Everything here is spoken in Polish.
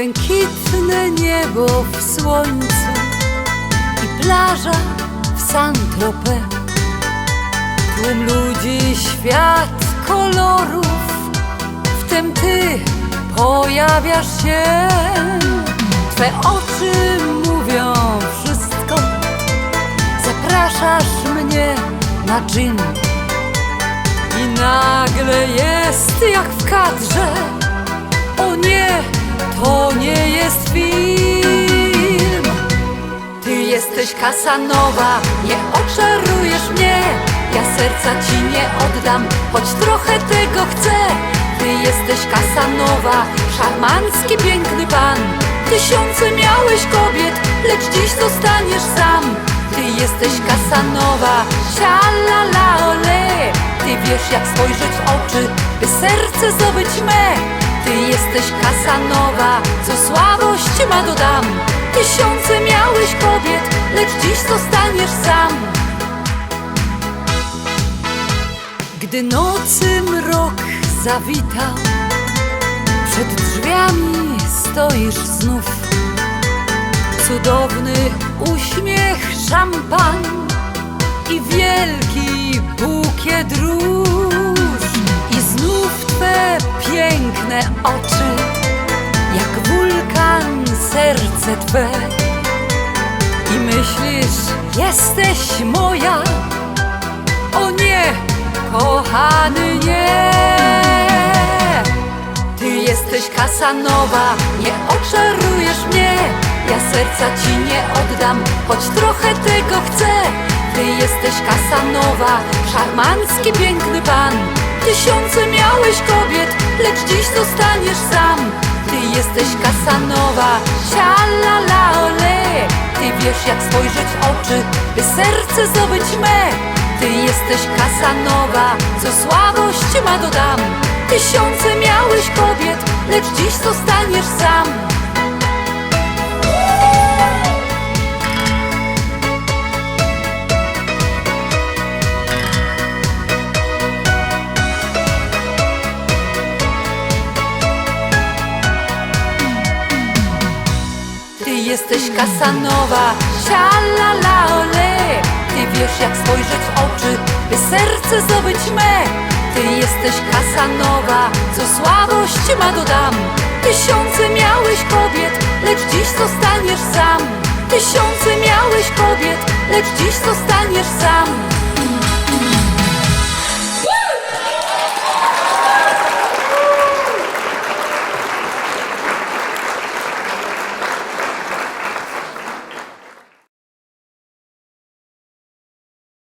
Błękitne niebo w słońcu i plaża w Saint-Tropez. Tłum ludzi, świat kolorów, wtem ty pojawiasz się. Twe oczy mówią wszystko, zapraszasz mnie na gin. I nagle jest jak w kadrze O nie, to nie jest film. Ty jesteś Kasanowa, nie oczarujesz mnie. Ja serca ci nie oddam, choć trochę tego chcę. Ty jesteś Kasanowa, szarmancki piękny pan. Tysiące miałeś kobiet, lecz dziś zostaniesz sam. Ty jesteś Kasanowa, sialala ole. Ty wiesz jak spojrzeć w oczy, by serce zdobyć me Ty jesteś Kasanowa, co słabość ma dodam. Tysiące miałeś kobiet, lecz dziś zostaniesz sam. Gdy nocy mrok zawitał Przed drzwiami stoisz znów. Cudowny uśmiech, szampan I wielki bukiet róż oczy Jak wulkan serce Twe. I myślisz, jesteś moja O nie, kochany nie. Ty jesteś Kasanowa, nie oczarujesz mnie. Ja serca ci nie oddam, choć trochę tego chcę. Ty jesteś Kasanowa, szarmancki piękny pan. Tysiące zostaniesz sam. Ty jesteś Kasanowa, sialala ole. Ty wiesz jak spojrzeć w oczy, by serce zdobyć me. Ty jesteś Kasanowa, co słabość ma dodam. Tysiące miałeś kobiet, jesteś Kasanowa, sialala ole. Ty wiesz jak spojrzeć w oczy, by serce zdobyć me. Ty jesteś Kasanowa, co słabość ma dodam. Tysiące miałeś kobiet, lecz dziś zostaniesz sam. Tysiące miałeś kobiet, lecz dziś zostaniesz sam